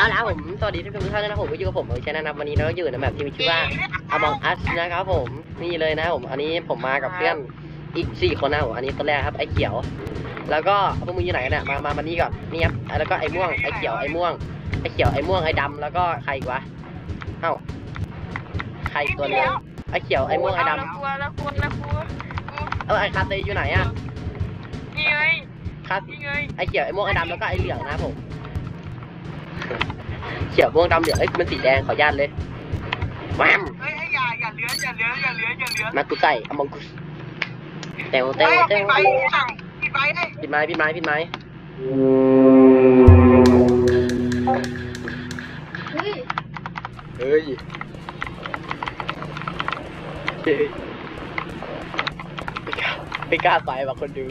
เอาละผมสวัสดีทุกท่านนะครับผมก็อยู่กับผมเออชนะนะครับวันนี้เราก็อยู่ในแบบที่มีชื่อว่า Among Us นะครับผมนี่เลยนะผมอันนี้ผมมากับเพื่อนอีกสี่คนนะผมอันนี้คนแรกครับไอ้เขียว แล้วก็พวกมึงอยู่ไหนกันเนี่ยมามามานี่ก่อนนี่ครับแล้วก็ไอ้ม่วงไอ้เขียวไอ้ม่วงไอ้เขียวไอ้ม่วงไอ้ดำแล้วก็ใครอีกวะเอ้าใครอีกตัวหนึงไอ้เขียวไอ้ม่วงไอ้ดแล้วกลัวแล้วกลัวแล้วกลัวำเออไอ้คาเตอยู่ไหนอะนี่ไงคานี่ไงไอ้เขียวไอ้ม่วงไอ้ดำแล้วก็ไอ้เหลืองนะครับผม เขียวม่วงดำเหลืองเอ้ยมันสีแดงขออนุญาตเลยแวมเฮ้ยอย่าอย่าเลื้อนอย่าเลื้อนอย่าเลื้อนอย่าเลื้อนมากูใส่อมองกุสเตวเตวเตปิวดไฟสั่งปิดไฟให้ปิดไม้ปิดไม้ปิดไม้เฮ้ยเฮ้ยไม่กล้าไม่กล้าไปว่ะคนดู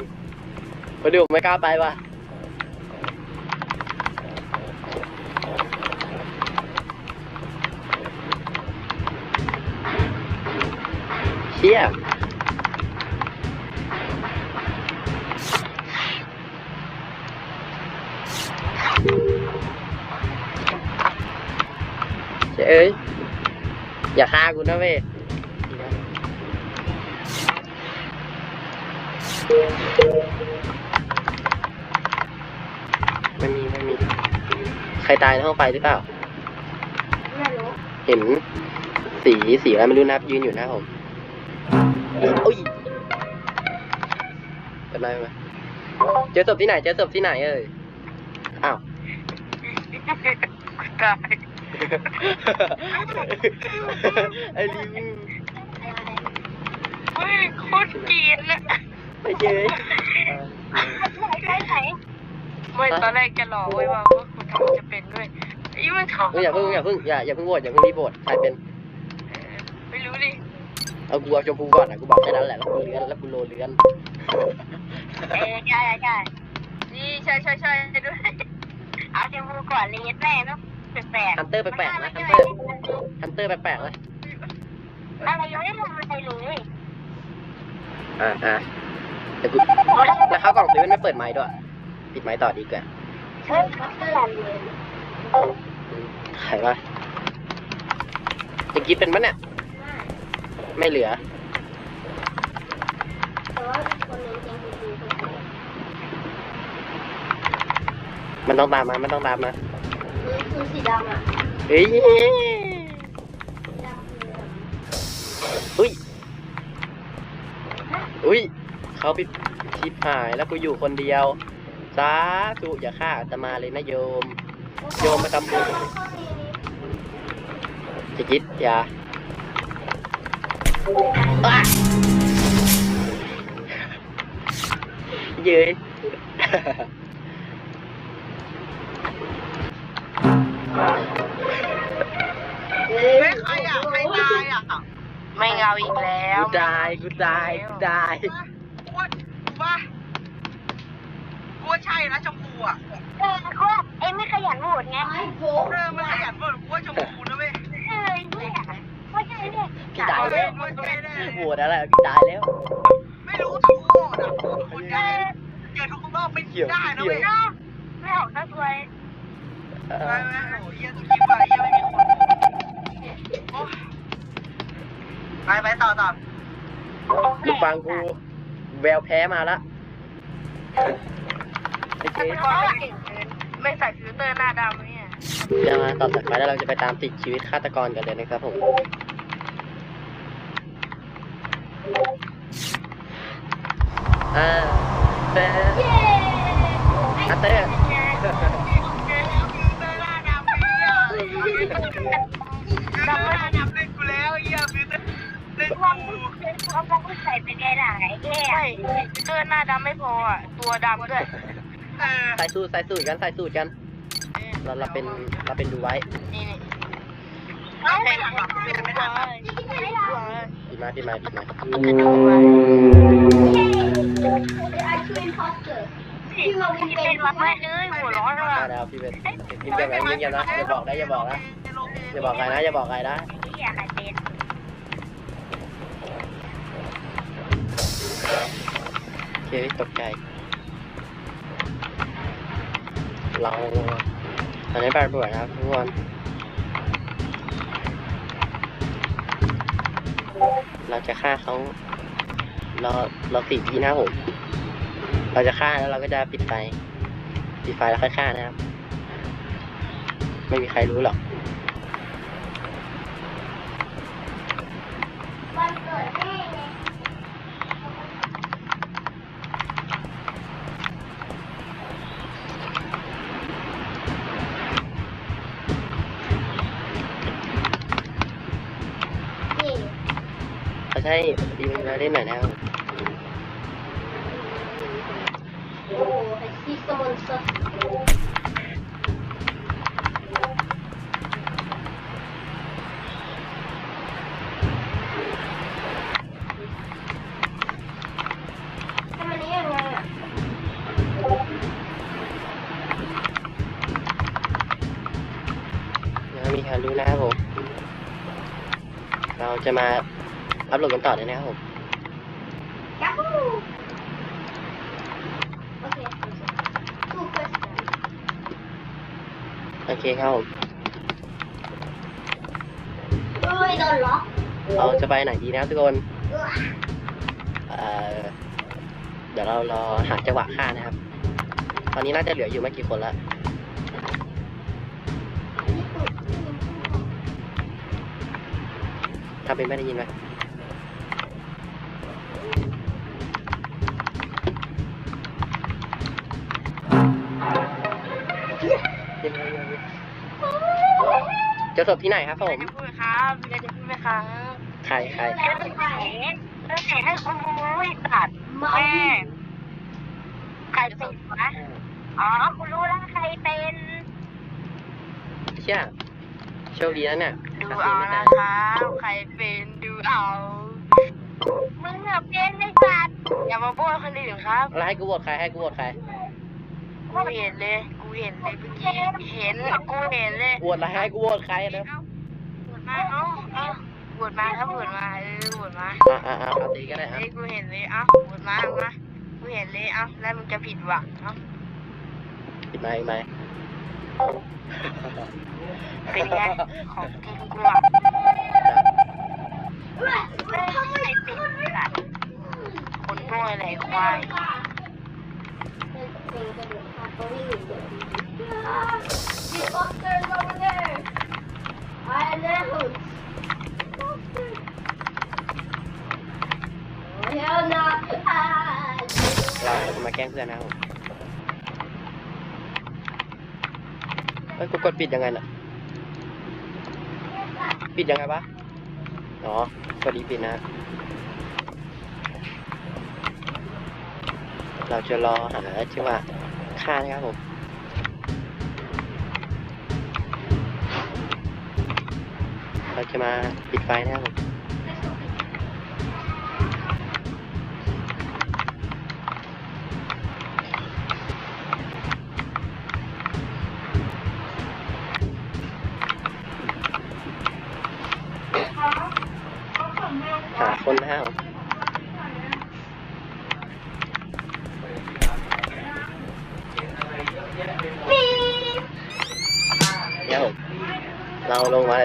คนดูไม่กล้าไปว่ะ ชี่ยเอ้ย อย่าฆ่ากูนะเว้ยไม่มีไม่มี ใครตายในห้องไฟหรือเปล่า เห็นสีสีอะไรไม่รู้นะครับยืนอยู่หน้าผมโอ้ยเป็นไรไหมเจอศพที่ไหน เจอศพที่ไหนเอ่ย อ้าวตายไอ้ลิวเฮ้ยโคตรเกลียดนะไอ้เย้ยไม่ตอนแรกจะหลอกไว้ว่าว่าคุณทำจะเป็นด้วยไอ้มันทำเอ้ยอย่าเพิ่งอย่าเพิ่งอย่าอย่าเพิ่งโหวตอย่าเพิ่งรีบโหวตใครเป็นไม่รู้ดิ เอากูเอาชมพูก่อนนะกูบอกแค่นั้นแหละแล้วกูเลื้อนแล้วกูโลเลื้อนเออใช่ใช่นี่ใช่ใช่ใช่ด้วยเอาชมพูก่อนเลยแม่เนาะแปลกฮันเตอร์แปลกๆนะฮันเตอร์ฮันเตอร์แปลกๆนะๆอะไรยังไม่ทำอะไรเลยอ่าอ่าแต่กูแล้วเขาวกล่องซื้อมันไม่เปิดไม้ด้วย ปิดไม้ต่อดีกว่าเฮ้ยเขาเตือนเลยอืมใครวะจะกินเป็นมั้ยเนี่ย ไม่เหลือแต่ว่าคนนึงยังดูดูมันต้องตามมา มันต้องตามมาคือสีดำอะเฮ้ยอุ้ยอุ้ยเขาไปชิบหายแล้วกูอยู่คนเดียวสาธุอย่าฆ่าอาตมาเลยนะโยม โยมมาทำบุญจะคิดอย่าอะ เย้ยเฮ้ยใครอะใครตายอะไม่เงาอีกแล้วกูตายกูตายกูตายกูว่ากูว่ากูว่าใช่นะชมพูอะเออเขาเอ็มไม่ขยันโหวตไงเออมันขยันบ่นกูว่าชมพูนะเว้ย เออเนี่ยว่าใช่เนี่ย พี่ตายแล้วมันไม่ได้โหวตอะไรพี่ตายแล้ว ไม่รู้ทุกคนอะคนเดียวเจอทุกรอบไม่ได้นะเว้ยนะไม่ออกทั้งตัวเอไปอไหมโอ้ยยังคิดว่ายังไม่มีคนไปไปต่อต่อมึงฟังกูแววแพ้มาละโอเคไม่ค่อไม่เก่งเกินไม่ใส่ฟิลเตอร์หน้าดำเนี่ยเดี๋ยวมาตอนถัดไปแล้วเราจะไปตามติดชีวิตฆาตกรกันเลยนะครับผม อ่าเต้อัตเต้ดำไม่ดำเล่นกูแล้วเยี่ยมเลยเล่นความกูเป็นความรักใส่เป็นไงล่ะไอ้แก่ใช่ฟิลเตอร์หน้าดำไม่พออะตัวดำด้วยเออใส่สูตรใส่สูตรกันใส่สูตรกัน เราเราเป็นเราเป็นดูไว้นี่นี่เอา ไปหลังหลังเปลี่ยนไม่ทันนะดีมาดีมาดีมากพี่เราเป็นเป็นวัดแม่เอ้ยหัวร้อนว่ะได้แล้วพี่เป็นพี่เป็นแบบนี้กันนะอย่าบอกนะอย่าบอกนะอย่าบอกใครนะอย่าบอกใครนะที่อยากเป็นเคตกใจเราตอนนี้ปั่นป่วนนะครับทุกคน เราจะฆ่าเขาเราเราสี่ทีนะครับผมเราจะฆ่าแล้วเราก็จะปิดไฟปิดไฟแล้วค่อยฆ่านะครับ ไม่มีใครรู้หรอก ใช่ดีมันมาเล่นหน่อยนะครับโอ้ไอซีสมอนสเตอร์ทำอันนี้ยังไงอะยังมีใครรู้นะครับผม เราจะมา อัพโหลดกันต่อเลยนะครับผมยัฮูโอเคทูเควสโอเคครับผมโอ้ยโดนล็อกเราจะไปไหนดีนะครับทุกคนเอื้อเอ่อเดี๋ยวเรารอหาจังหวะฆ่านะครับ ตอนนี้น่าจะเหลืออยู่ไม่กี่คนละญี่ปุ่นถ้าเป็นไม่ได้ยินไหม เจะศพที่ไหนครับผมีอะไรมจะพูดไหมครับมีอะไรจะพูดไหมครับใครใครแล้วเป็นใครเออให้คุณรู้ยตัดมาแม่ใครเป็นวะอ๋อคุณรู้แล้วใครเป็นเชี่ยโชคดีนะเนี่ยดูหาเอาเสียงไม่ได้นะครับใครเป็นดูเอามึงอะเป็นไม่สัตว์อย่ามาโบยคนอื่นครับแล้วให้กูโหวตใครให้กูโหวตใครกูเห็นเลยกู เห็นเลยเมื่อกี้เห็นกูเห็นเลยโหวตอะไรให้กูโหวตใครนะเอาบวชมาเอาเอาบวชมาครับบวชมาเออบวชมาอ่าอ่าอ่าเอาตีก็ได้เฮ้อะยกูเห็นเลยเอาบวชมาเอามากูเห็นเลยเอาแล้วมึงจะผิดหวังเอาปิดไมค์ไหมเป็นไงของจริงกูอะเฮ้ยเขาไม่เป็นสัตว์คนโง่อะไรควายเป็ เลย The doctor's over there I know Hell no เราจะมาแกล้งเพื่อนนะครับผมเฮ้ยกูกดปิดยังไงน่ะ ปิดยังไงวะอ๋อกดดีปิดนะ เราจะรอหาจังหวะ ค่านะครับผมเราจะมาปิดไฟนะครับผม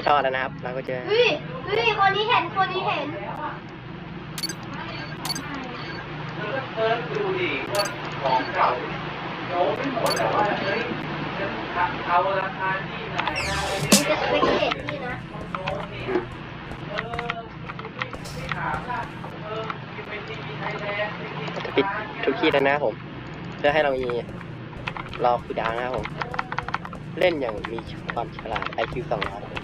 ชอบแล้วนะครับ เราก็เจอ วิวิคนนี้เห็น คนนี้เห็น เพิ่มดูดิของเก่าโน้ไม่หมดแต่ว่าเฮ้ยจะเอาราคาที่ไหนนะมันจะไปเก็บที่นะ โน้เนี่เออไปค่าเพิ่ไจะปิดทุกที่แล้วนะผม เพื่อให้เรามีรอคูดังนะผม เล่นอย่างมีความฉลาด IQ 200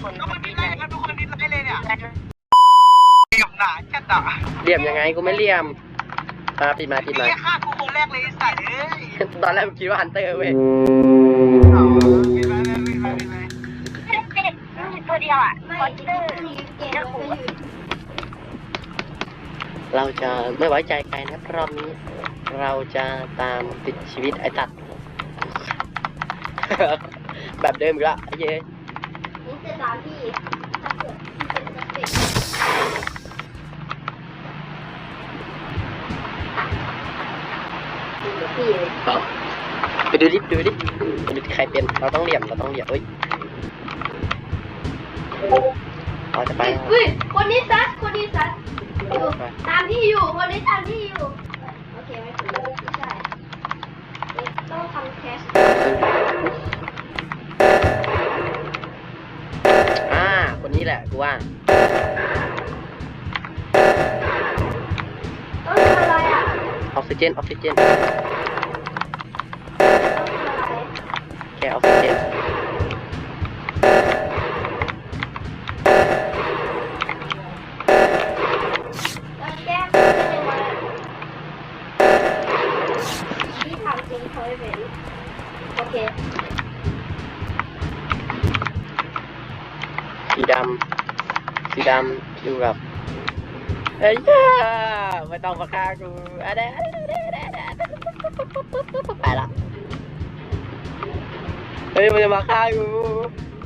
ดีแล้วดีไลน์นะครับดีไลน์ดีไลน์ทุกคนก็คมัรันบดีดีเลไลยน์ครับทุกคนดีเลยอะเหลี่ยมยังไงกูไม่เหลี่ยมอ่าปิดไมาปิดไมานี่ฆ่ากูคนแรกเลยไอ้สัตว์เอ้ยตอนแรกกูคิดว่าฮันเตอร์เว้ยอ๋อปิดไว้เลยปิดไว้ปิดไว้ตัวเดียวอะไม่คอนเตอร์ที่เกมมันก็อยู่เราจะไม่ไว้ใจใครนะรอบนี้ เราจะตามติดชีวิตไอ้ตัด แบบเดิมอีกและไอ้เย้ ยนี่จะตามที่ถ้าเกิดที่เป็นสเต็ปพี่เลยไปดูดิไปดูดิไปดูที่ใครเป็น เราต้องเหลี่ยม เราต้องเหลี่ยมเอ้ยเราจะไปอุ้ยคนนี้ซัดคนนี้ซัดอยู่ตามที่อยู่ คนนี้ตามที่อยู่ โอเค ไม่ถูกไม่ใช่ ต้องทำแคส นี้แหละกูว่าออกซิเจนออกซิเจนแกออกซิเจน เอ้ยไม่ต้องมาฆ่ากูอะไรไปละเฮ้ยมันจะมาฆ่ากู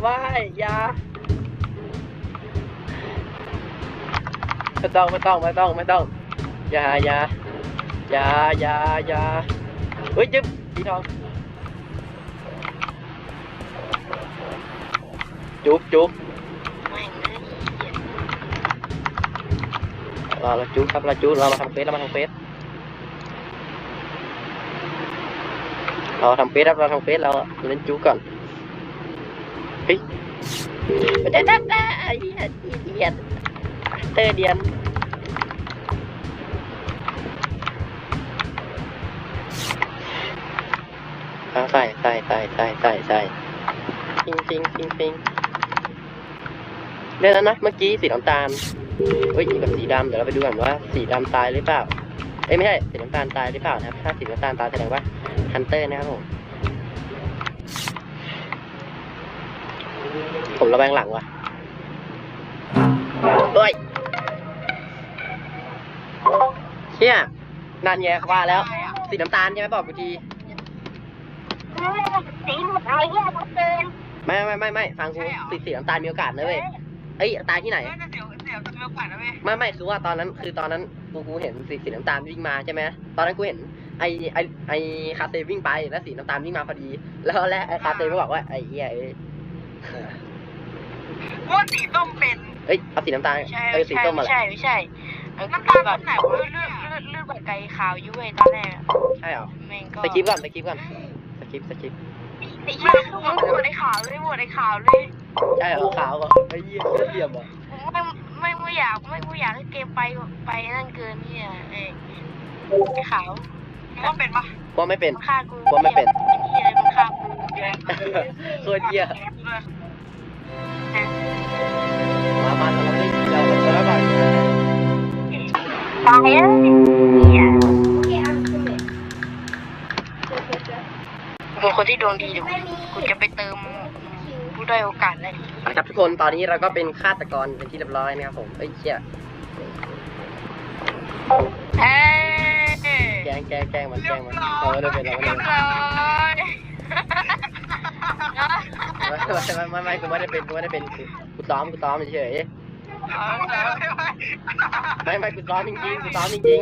ไม่ยาไม่ต้องไม่ต้องไม่ต้องไม่ต้องอย่าอย่าอย่าอย่าอย่าเฮ้ยจึ๊บสีทองจุ๊บจุ๊บ ราเราจุ๊บครับเราจุ๊บเรามาทำเฟซเรามาทำเฟซเราทำเฟซครับเราทำเฟซเราเล่นจุ๊บก่อนเฮ้ยเด็ดเด็ดเด็ดไอ้เหี้ยเดียนเตอร์เดียนเอาใส่ใส่ใส่ใส่ใส่ใส่ฟิงฟิงฟิงฟิงเล่นแล้วนะเมื่อกี้สีน้ำตาล เฮ้ยอยู่กับสีดำเดี๋ยวเราไปดูกันว่าสีดำตายหรือเปล่าเอ้ยไม่ใช่สีน้ำตาลตายหรือเปล่านะครับ ถ้าสีน้ำตาลตายแสดงว่าฮันเตอร์นะครับผมผมระแวงหลังว่ะเฮ้ยเชี่ยนั่นไงว่าแล้ว สีน้ำตาลใช่ไหมบอกกูทีสีหมดอะไรเงี้ยมันเกินไม่ไม่ไม่ไม่ฟังกูสีสีน้ำตาลมีโอกาสนะเว้ยเอ้ยตายที่ไหน เฮ้ยแต่เดี๋ยวเดี๋ยวจะมีโอกาสนะเว้ยไม่ไม่คือว่าตอนนั้นคือตอนนั้นกูกูเห็นสีสีน้ำตาลวิ่งมาใช่ไหมตอนนั้นกูเห็นไอไอไอคาเซวิ่งไปแล้วสีน้ำตาลวิ่งมาพอดี แล้วแล้วไอคาเซก็บอกว่าไอเหี้ยเอ้ยว่าสีส้มเป็นเอ้ยเอาสีน้ำตาลไม่ใช่เอ้ยสีส้มมาไม่แหละใช่ไม่ใช่เออน้ำคืตาอลแบบต้นไหนวะเลือดเลือดเลือดแบบไก่ขาวอยุ่เว้ยตอนแรกอะใช่เหรอแม่งก็สกิปก่อนสกิปก่อนสกิปสกิปไอ้เหี้ยมึงหมดไอ้ขาวเลยหมดไอ้ขาวเลยใช่เหรอขาวเหรอไอ้เหี้ยเหลี่ยมเหรอไม่ ไม่ไม่อยากไม่ไม่อยากให้เกมไปไปนั่นเกินเนี่ยไอ้ไอ้ขาวว่าเป็นปะว่าไม่เป็น มันฆ่ากูว่าไม่เป็นเป็นที่อะไรมันฆ่ากูโคตรเหี้ยเลยมามาเราไม่เราเราไม่บอกตายแล้วเนี่ยโอเคอันคือเมทเป็นคนที่ดวงดีเดี๋ยวกูจะไปเติมกูได้โอกาสแล้ว ครับทุกคนตอนนี้เราก็เป็นฆาตกรเป็นที่เรียบร้อยนะครับผมเอ้ยเชี่ยเอ้ยแกล้งแกล้งแกล้งมันแกล้งมันเราไม่ได้เป็นเราไม่เรีได้ยบเป็นร้อยไม่ไม่ไม่ไม่กูไม่ได้เป็นกูไม่ได้เป็นกูกูซ้อมกูซ้อมเฉยเอาแต่ไม่ไม่ๆไม่ไม่กูซ้อมจริงๆกูซ้อมจริง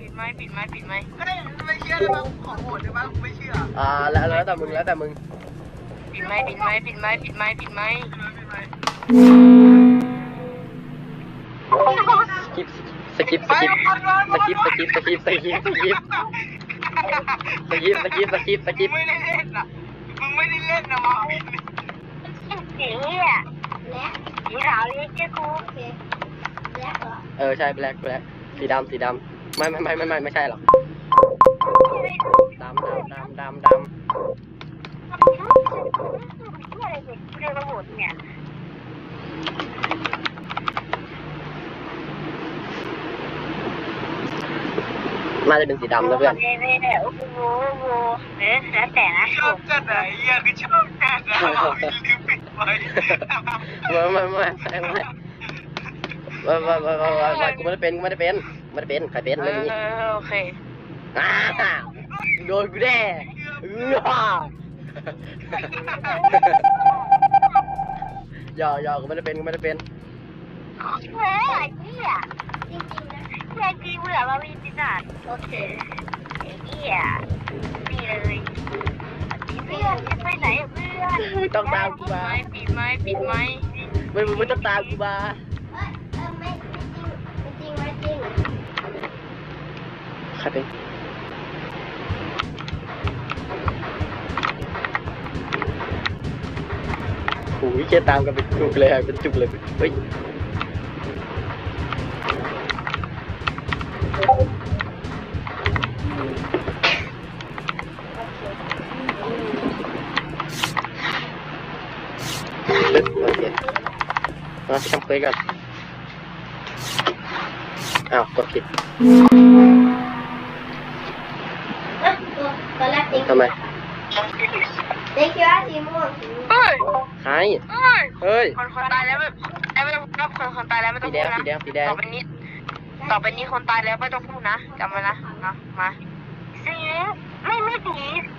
ปิดไม้ปิดไม้ปิดไม้ไม่ไม่เชื่อเลยมั้งขอโหวตได้มั้งไม่เชื่อๆอ่าแล้วแล้วแต่มึงแล้วแต่มึง ปิดไม้ปิดไม้ปิดไม้ปิดไม้ปิดไม้สกิปสกิปสกิปสกิปสกิปสกิปสกิปสกิปสกิปสกิปสกิปสกิปไม่ได้เล่นอะมึงไม่ได้เล่นนะมาวินสีอะและสีขาวเลยเจ้ากูโอเคและเหรอเออใช่แบล็คแบล็คสีดำสีดำไม่ไม่ไม่ไม่ไม่ไม่ใช่หรอกดำดำดำดำดำอะไร เด็กเรียกระบบเนี่ยน่าจะเป็นสีดำนะเพื่อนเน่เน่โอ้โหโอ้โหเออแล้วแต่นะชอบจัดไหนอะคือชอบจัดอะลืมปิดไว้ไม่ไม่ไม่ไม่ไม่ไม่ไม่ไม่ไม่ไม่กูไม่ได้เป็นกูไม่ได้เป็นไม่ได้เป็นใครเป็นเอไม่มีอโอเคอ้าวโดนกูแน่ เอออย่าอย่ากูไม่ได้เป็นกูไม่ได้เป็น เฮ้ยไอ้เหี้ยจริงๆนะแค่จริงเบื่อมาวินจิตาโอเคไอ้เหี้ยนี่เลยเพื่อนจะไปไหนอะเพื่อนไม่ต้องตามกูมา ปิดไม้ปิดไม้ไม่ไม่ต้องตามกูมาเอ้ยเออไม่ไม่จริงไม่จริงไม่จริง ใครเป็น หูยเจตามกันเป็นจุกเลยเป็นจุกเลยเฮ้ยมาทำเคยกันอ้าวกดผิดทำไม Thank you, Adi. More. ดว่าสีม่วงสีม่วงเฮ้ยใครเฮ้ยเฮ้ย คนคนตายแล้วไม่ไม่ต้องรับคนคนตายแล้วไม่ต้สีองแดพูงดนะสีแดงสีแดงต่อไปนี้ต่อไปนี้คนตายแล้วไม่ต้องพูดนะจำไว้นะนะมาสีไม่ไม่สี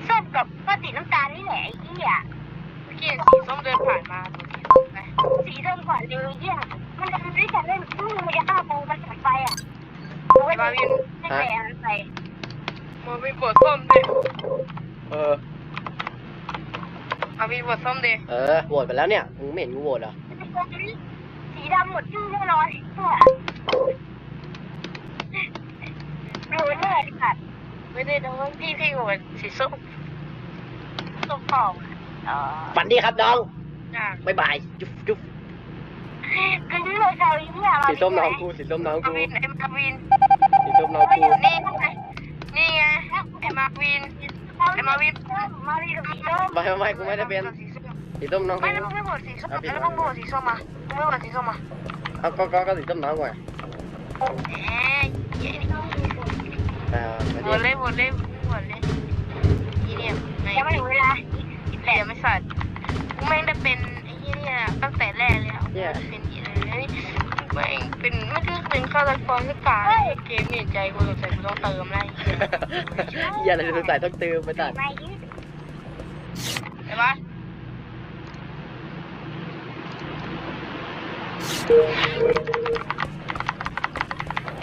ส้มกับก็สีน้ำตาลนี่แหละไอ้เหี้ยเมื่อกี้สีส้มเดินผ่านมาสีส้มก่อนเลยเหี้ยมันจะมันจะเล่นมันจะฆ่าปูมันถัดไปอะมาวินไม่แปลไป มาวินปวดส้มดิเออ มาวินปวดส้มดิเออโหวตไปแล้วเนี่ยมึงไม่เห็นกูโหวตเหรอสีดำหมดชื่อแน่นอนรู้แน่ค่ะไม่ได้โดนพี่พี่โหวตสีส้มส้มทองอ๋อฝันดีครับน้องอะบ๊ายบายจุ๊บจุ๊บคือนี่เลยชาวอินเดียสีส้มน้องกูสีส้มน้องมากูวินไอ้มาวินสีส้มน้องกูนี่ไงนี่ไงไอ้มาวิน ไอ้มาวินมาวินสีส้มไม่ไม่กูไม่ได้เป็น สีส้มน้องกูไม่แล้วมึงไม่โหวตสีส้มแล้วมึงโหวตสีส้มมามึงไม่โหวตสีส้มมาเอาก็ก็ก็สีส้มน้องกูไงเอ๊ะอ่าไม่หมได้ดเลยหมดเลยหมดเลยทีเนี่ยยังไม่ถึงเวลาแต่ไม่สัตว์กูแม่งได้เป็นไอ้ที่เนี่ยตั้งแต่แรกเลยอะเป็นอย่าง นี้แม่งเป็นไม่ได้เป็นฆาตกรสักการเกมเนี่ยใจกูสงสัยกูต้องเติมอะไรอย่าอะไรสงสัยต้องเติมไปตัดใช่ปะ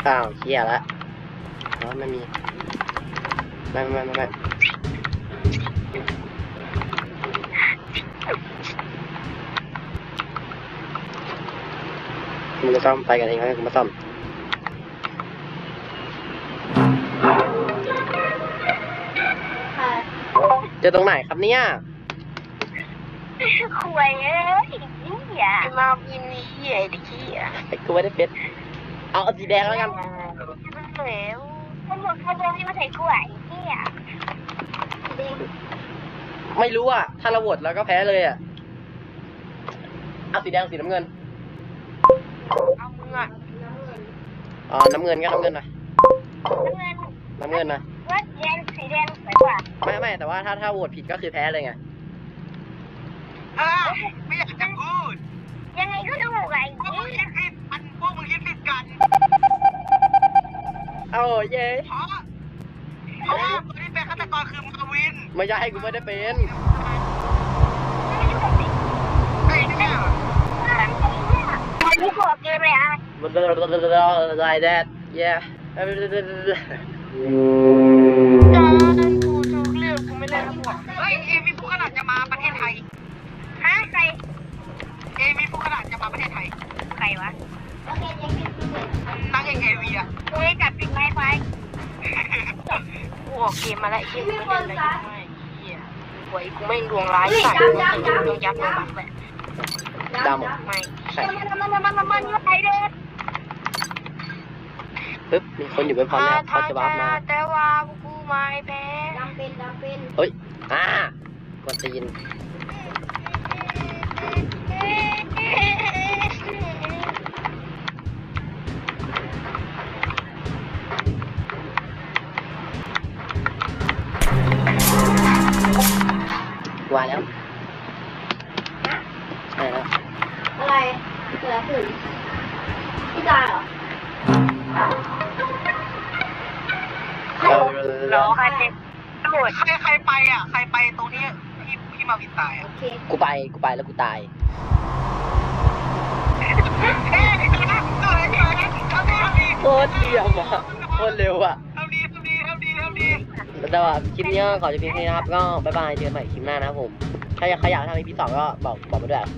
อ้าวเชี่ยละอ๋อไม่มีไม่ไม่ไม่ ม่มึงจะซ่อมไปกันเองให้กูมาซ่อมค่ะเจอตรงไหนครับเนี่ยควยเอ้ยนี่อะมาวินนี่เหี้ยไอ้ดิขี้อะไอ้กูไม่ได้เป็นเอาเอาสีแดงแล้วกันเหลวมันหมดขบวนที่มาใส่กล้วยนี่อะจริงไม่รู้อะ ถ้าเราโหวตแล้วก็แพ้เลยอะ เอาสีแดงสีน้ำเงิน เอามึงอะน้ำเงินอ๋อน้ำเงินก็น้ำเงินหน่อยน้ำเงินน้ำเงินหน่อยว่าแดงสีแดงสวยกว่าไม่ไม่แต่ว่าถ้าถ้าโหวตผิดก็คือแพ้เลยไงเออไม่อยากจะพูดยังไงก็ถูกไอ้พวกมึงคิดผิดอันพวกมึงคิดผิดกันเอาเย้เพราะเพราะว่าคนที่เป็นฆาตกรคือมาวินไม่ใช่กูไม่ได้เป็นไอ้เนี่ยมันไม่บอกเกมเลยอะ like that yeah จอนกูทุกเรื่องกูไม่เล่นทั้งหมดเฮ้ยเอมี่ผู้ขนาดจะมาประเทศไทยฮะใครเอมี่ผู้ขนาดจะมาประเทศไทยใครวะโอเคยังไม่รู้เลยนั่งยังไงวีอะกูไม่จับปิดไม้ไฟกูออกเกมมาแล้วไอ้เหี้ยกูไม่เล่นอะไรไม่เหี้ยหวยกูไม่ดวงร้ายใส่ดวงยักษ์ดวงยักษ์แหละดำเหรอไม่ใช่ มันมันมันมันมันไปเด้อปึ๊บมีคนอยู่บนพร้อมแเขาจะบ้ามาแต่ว่ากูไม่แพ้ดังเป็นดังเป็นเฮ้ยอ่ากดตีนว่าแล้ว เกิดอะไรขึ้นพี่ตายเหรอรอให้เด็กตำรวจใครใครไปอะ ใครไปตรงนี้พี่พี่มาวินตายโออะเคกูไปกูไปแล้วกูตายเอ๊ะเกิดอะไรเกิดทำดีทำดีโคตรเยี่ยมอะโคตรเร็วอะทำดีทำดีทำดีทำดีแต่ว่าคลิปนี้ก็ขอจบเพียงแค่นี้นะครับ ก็บ๊ายบายเจอกันใหม่คลิปหน้านะครับผม ถ้าอยากใครอยากทำอีพีสองก็บอกบอกมาด้วย